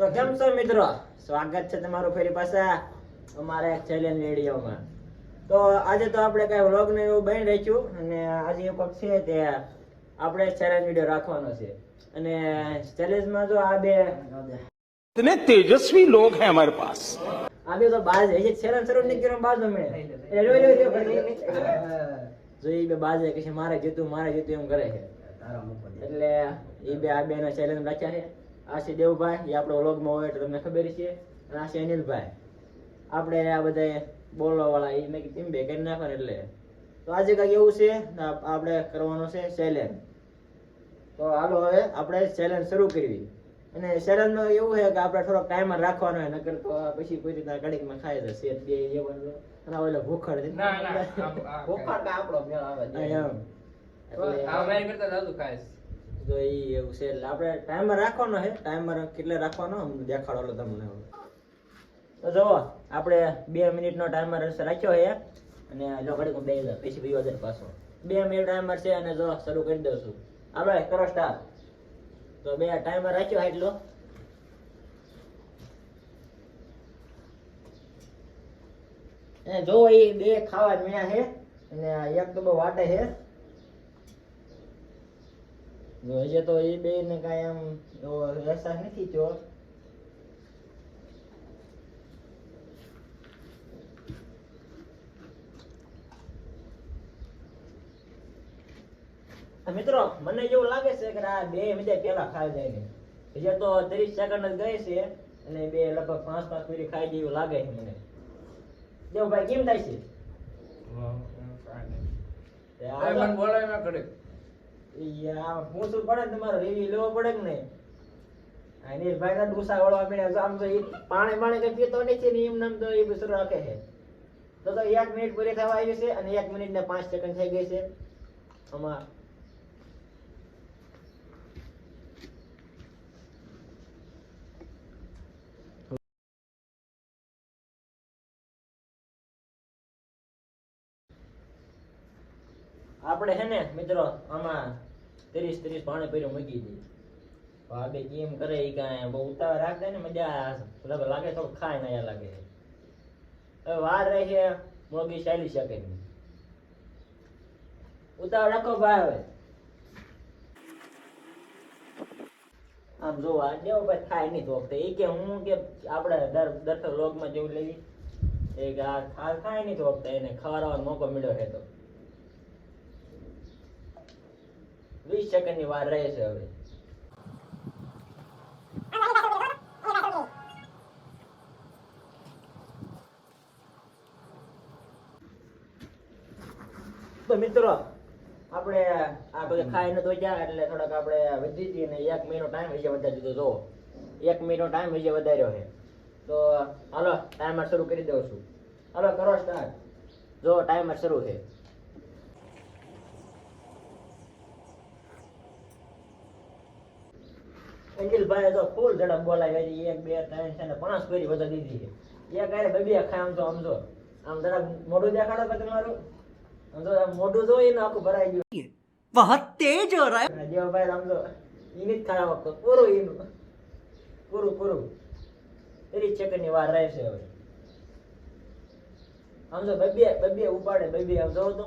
તો કેમ છો મિત્રો સ્વાગત છે તમારું ફરી પાછા અમારા એક ચેલેન્જ વિડીયોમાં તો આજે તો આપણે કઈ વ્લોગ ને એવું બની રાખ્યું અને આજે એક વખત છે તે આપણે ચેલેન્જ વિડીયો રાખવાનો છે અને ચેલેન્જમાં જો આ બે इतने तेजस्वी लोग हैं हमारे पास આ બે તો બાજ હજી ચેલેન્જ શરૂ નહીં કર્યો બાજ મેં એટલે રોઈ રોઈ રોઈ કરી. જો એ બે બાજ કે છે મારે જીતું મારે જીતું એમ કરે છે એટલે એ બે આ બે નો ચેલેન્જ રાખ્યા છે આ છે દેવભાઈ એ આપણો વ્લોગમાં હોય એટલે તમને ખબર છે. અને આ છે અનિલભાઈ. આપણે આ બધા બોલવાવાળા એ મેં કીધું બે કરી નાખો એટલે. તો આજે કંઈક એવું છે આપણે કરવાનું છે ચેલેન્જ તો હાલો હવે આપણે ચેલેન્જ શરૂ કરવી. અને ચેલેન્જ નો એવું છે કે આપણે થોડોક ટાઈમર રાખવાનો હોય નકર તો પછી કોઈ રીતના ઘડીકમાં ખાઈ જશે બે એ અને ઓલો ભૂખડ ભૂખડ આપણો મેળ આવે એમ. આ કરતા ખાઈશ. તો ઈ એવું છે. એટલે આપણે ટાઈમર રાખવાનો છે. ટાઈમર કેટલે રાખવાનો? દેખાડો તમને. તો જુઓ, આપણે બે મિનિટનો ટાઈમર રાખ્યો છે. અને જો ઘડી બે પછી બીજો હજાર પાછો. બે મિનિટ ટાઈમર છે અને જો શરૂ કરી દઉં છું. આપણે કરો સ્ટાર્ટ તો બે ટાઈમર રાખ્યો એટલો. જો એ બે ખાવા મળ્યા છે. અને એક તો બહુ વાટે છે. જો હજી તો એ બે ને કાંઈ આમ એવો અહેસાસ નથી થયો. આ મિત્રો મને એવું લાગે છે કે આ બે મિનિટ પેલા ખાઈ જાય ને હજી તો ત્રીસ સેકન્ડ જ ગઈ છે અને બે લગભગ પાંચ પાંચ મિનિટ ખાઈ જેવું લાગે છે મને. જો ભાઈ કેમ થાય છે? પૂછવું પડે ને તમારે રિવ્યુ લેવો પડે કે નહીં? અનિલભાઈ ના ડોસા વળવા આપણે આમ તો પાણી પાણી કઈ પીતો નથી ને એમ નામ તો એ બસરો રાખે છે. તો તો એક મિનિટ પૂરી થવા આવી છે અને એક મિનિટ ને પાંચ સેકન્ડ થઈ ગઈ છે. આમાં આપણે છે ને, મિત્રો, આમાં ત્રીસ ત્રીસ પાણી પીરું મૂકી દઈએ. તો કેમ કરે એ કાંઈ બહુ ઉતાવળ રાખે ને, મજા લાગે તો ખાય ને લાગે. હવે વાર રહે મોગી ચાલી શકે નહીં ઉતાવળ રાખો ભાઈ હવે. આમ જો, આ દેવો ભાઈ થાય નહીં તો એ કે હું કે આપણે દર દર લોગમાં જેવું લઈએ. એ કે આ થાય નહીં તો એને ખવડાવવાનો મોકો મળ્યો છે તો વીસ સેકન્ડની વાર રહે છે હવે. તો મિત્રો આપણે આ બધું ખાઈ તો ગયા એટલે થોડાક આપણે વધી હતી ને એક મહિનો ટાઈમ હજી વધારી દીધો. જો એક મહિનો ટાઈમ હજી વધાર્યો છે. તો હાલો ટાઈમર શરૂ કરી દઉં છું. હાલો કરો સ્ટાર્ટ જો ટાઈમર શરૂ છે. અંજલભાઈ તો ફૂલ ઝડપ બોલાવી એક બે ત્રણ છે ને પાંચ ફેરી બધા દીધી છે. એક આરે બબી ખાય આમ તો આમ તો આમ જરાક મોઢું દેખાડો કે તમારું? આમ તો મોઢું તો એને આખું ભરાઈ ગયું. બહુત તેજ હો દેવભાઈ આમ તો ઈની જ ખાવા વખત. પૂરું ઈનું પૂરું પૂરું. એરી ચેકની વાર રહેશે હવે. આમ તો બબે બબે ઉપાડે બબે આમ જો તો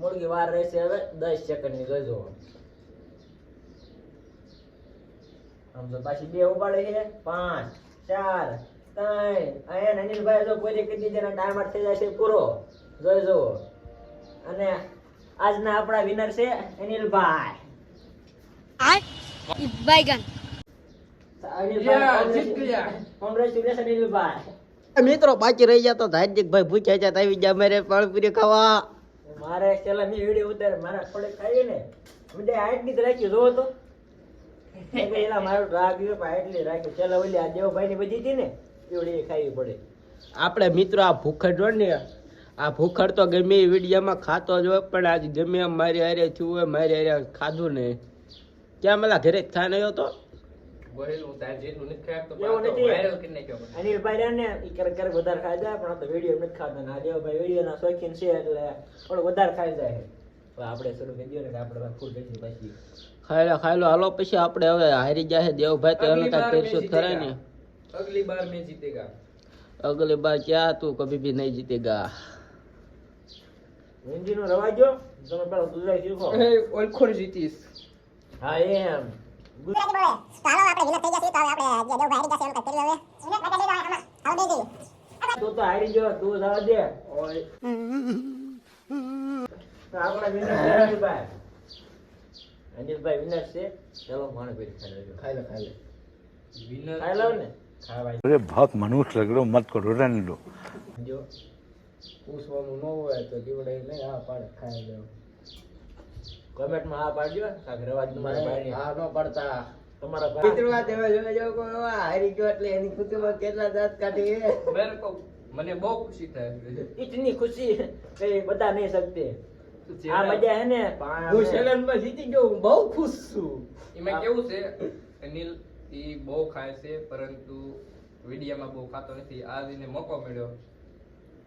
મુરગી વાર રહેશે હવે દસ સેકન્ડની જોજો. આમ તો પાછી બે ઉપાડે છે. પાંચ ચાર ત્રણ. અહીંયા અનિલભાઈ જો પૂરી કરી દીધી ટાઈમર થઈ જશે પૂરો. જોજો. અને આજના આપણા વિનર છે અનિલભાઈ. અનિલભાઈ કોંગ્રેચ્યુલેશન અનિલભાઈ. મિત્રો બાકી રહી ગયા તો હાર્દિક ભાઈ ભૂખ્યા છે આવી ગયા મારે પાણીપુરી ખાવા. મારે પેલા મેં વીડિયો ઉતારે મારા થોડે ખાઈ ને. બધા આટલી જ રાખી જોવો તો. પેલા મારો ગયો પણ આટલી રાખ્યું. છેલ્લા ઓલી આ દેવભાઈ ની બધી હતી ને એવડી ખાવી પડે. આપણે મિત્રો આ ભૂખડ હોય ને આ ભૂખડ તો ગમે એ વિડીયોમાં ખાતો જ હોય પણ આજ ગમે મારી હારે થયું હોય મારી હારે ખાધું ને. ક્યાં મેલા ઘરે જ ખાઈને આવ્યો તો ગોહિલ હું તાર જેટલું નથી ખાતો વાયરલ કરી નાખ્યો અનિલભાઈ ને ઈ ક્યારેક ક્યારેક વધારે ખાઈ જાય પણ તો વીડિયો નથી ખાતા ને આ દેવભાઈ વિડીયોના શોખીન છે એટલે થોડું વધારે ખાઈ જાય આપણે શરૂ કરી દઈએ ને આપણે ફૂલ કરી પછી ખાઈ લો હાલો પછી આપણે હવે હારી જાય દેવભાઈ તો એને અગલી બાર કાંઈ કરશું ખરા ને અગલી બાર મેં જીતેગા અગલી બાર ક્યાં તું કભી ભી નહીં જીતેગા હિન્દીનો રવા જો તમે પેલા ગુજરાતી શીખો ઓલખોર જીતીશ હા એમ તું તો હારી ગયો તું જવા દે ઓય. તો આપણા winner છે અનિલભાઈ અનિલભાઈ winner છે ચલો માણે પેલી ખાઈ લેજો ખાઈ લે ખાઈ લે વિનર ખાઈ લઉં ને ખાવાય अरे बहुत मनुष्य लग रहे हो मत करो रहने दो જો પૂછવાનું ન હોય તો દીવડે નહીં હા પાડે ખાઈ લેવું કોમેન્ટમાં હા પાડજો કાંઈક રવાજ તમારા. હા ન પડતા. તમારા ભાઈ- મિત્રો આ તેવા જોવા કો હારી ગયો એટલે એની કુતુંમાં કેટલા દાંત કાઢી મેરે કો મને બહુ ખુશી થાય ઇતની ખુશી કઈ બતા નહીં શકતે. આ મજા હે ને? હું અમે- માં જીતી ગયો હું બહુ ખુશ છું. એમાં કેવું છે અનિલ ઈ બહુ ખાય છે પરંતુ વિડીયામાં બહુ ખાતો નથી. આ એને મોકો મળ્યો.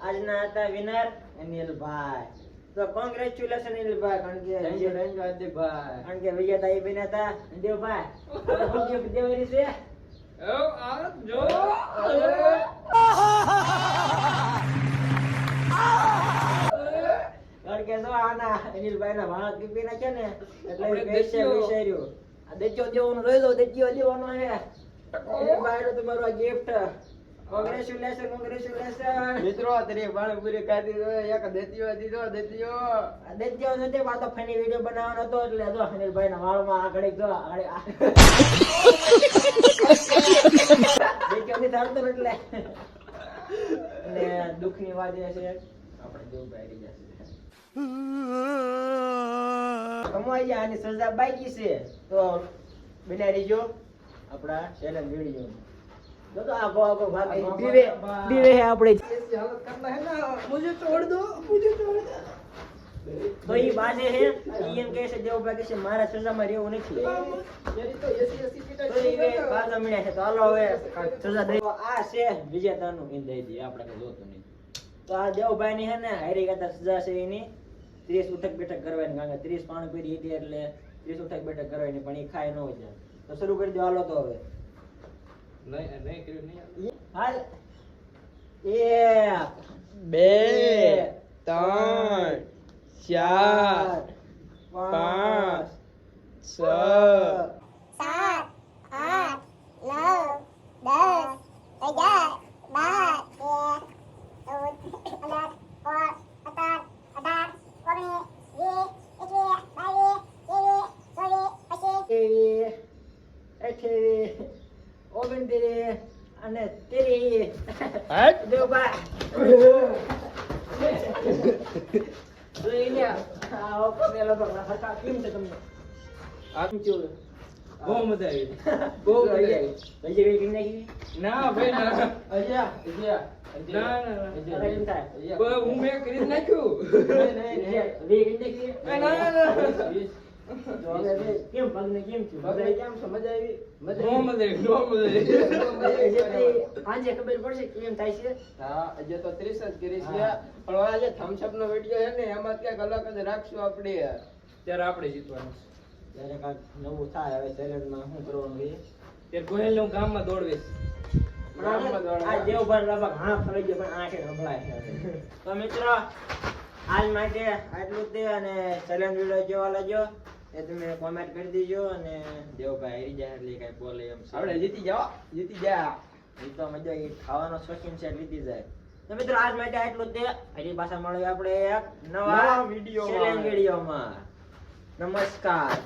આજના હતા વિનર અનિલભાઈ તો કોંગ્રેચ્યુલેશન અનિલભાઈ કારણ કે કારણ કે વિજેતા એ બન્યા હતા દેવભાઈ શું gift દેવાની છે ઓ આ જો કારણ કે જો આના અનિલભાઈ ના વાળ ટીપી નાખ્યા ને એટલે દેચો દેવાનો રહી દો દેજો દેવાનો હે અનિલભાઈ નું તમારું આ ગિફ્ટ કોંગ્રેચ્યુલેશન કોંગ્રેચ્યુલેશન મિત્રો તરી પાણી પૂરી ખાધી દો એક દેતીઓ દીધો દેતીઓ. દેચીઓ નથી આ તો ફની વીડિયો બનાવવાનો હતો એટલે જો અનિલભાઈ ના વાળમાં આ ઘડીક જો આગળ આ. દેચીઓ થી થાળતો ને એટલે અને દુઃખની વાત એ છે. આપણે જો બારી જશે કમાઈ અને સજા બાકી છે. તો બિના રહીજો આપણા ચેનલ વીડિયો તો તો નથી. બાદ અમીણા છે હવે સજા દઈ આ છે વિજેતાનું એ દઈ દઈએ તો આ દેવભાઈ ની હે ને હારી કરતા સજા છે એની. ત્રીસ ઉઠક બેઠક કરવાની કારણ કે ત્રીસ પાણી પીરી હતી એટલે ત્રીસ ઉઠક બેઠક કરવાની પણ એ ખાય ન હોય. જાય તો શરૂ કરી દો હાલો તો હવે. હાલ. એક બે ત્રણ, ચાર પાંચ છ સાત આઠ નવ દસ અગિયાર બાર તેર ચૌદ પંદર સોળ સત્તર અઢાર ઓગણીસ વીસ એકવીસ બાવીસ ત્રેવીસ ચોવીસ પચીસ ત્રેવીસ, અઠ્યાવીસ, ઓગણત્રીસ અને ત્રીસ. દેવભાઈ. જોઈ લે. આ ઓપને લોકો હરખા કેમ છે તમને? કેમ છે? બહુ મજા આવી બહુ મજા આવી બીજી કઈ નાખી? ના ભાઈ ના અજ્યા, ના ના? ના હું મેં કરી નાખ્યું અજ્યા? ના, ના, ના. તો હવે બે કેમ પગને કેમ છે? કેમ છે? મજા આવી? મજા આવી. બહુ મજા આવી. ખબર પડશે કેમ થાય છે? હા આજે તો 30 જ કરી છે. પણ આજે થમ્સ અપ નો વિડિયો છે ને એમાં ક્યાંક અલગ જ રાખશું આપણે. ત્યારે આપણે જીતવાનું ત્યારે કાંઈક નવું થાય હવે ચેલેન્જમાં શું કરવાનું છે? ત્યારે ગોહેલ હું ગામમાં દોડવીશ. આ દેવભાઈ લગભગ હા ફરી ગયો પણ આંખે સંભળાય છે તો મિત્રો આજ માટે આટલું જ તે અને ચેલેન્જ વીડિયો જોવા લાગ્યો. એ તમે કોમેન્ટ કરી દેજો અને દેવભાઈ હારી જાય એટલે કાંઈ બોલે એમ. આપણે જીતી જાઓ જીતી જા. એ તો મજા એ ખાવાનો શોખીન છે જીતી જાય. તો મિત્રો આજ માટે આટલું જ ફરી પાછા મળીએ આપણે એક નવા વીડિયો. ચેલેન્જ વિડીયોમાં. નમસ્કાર.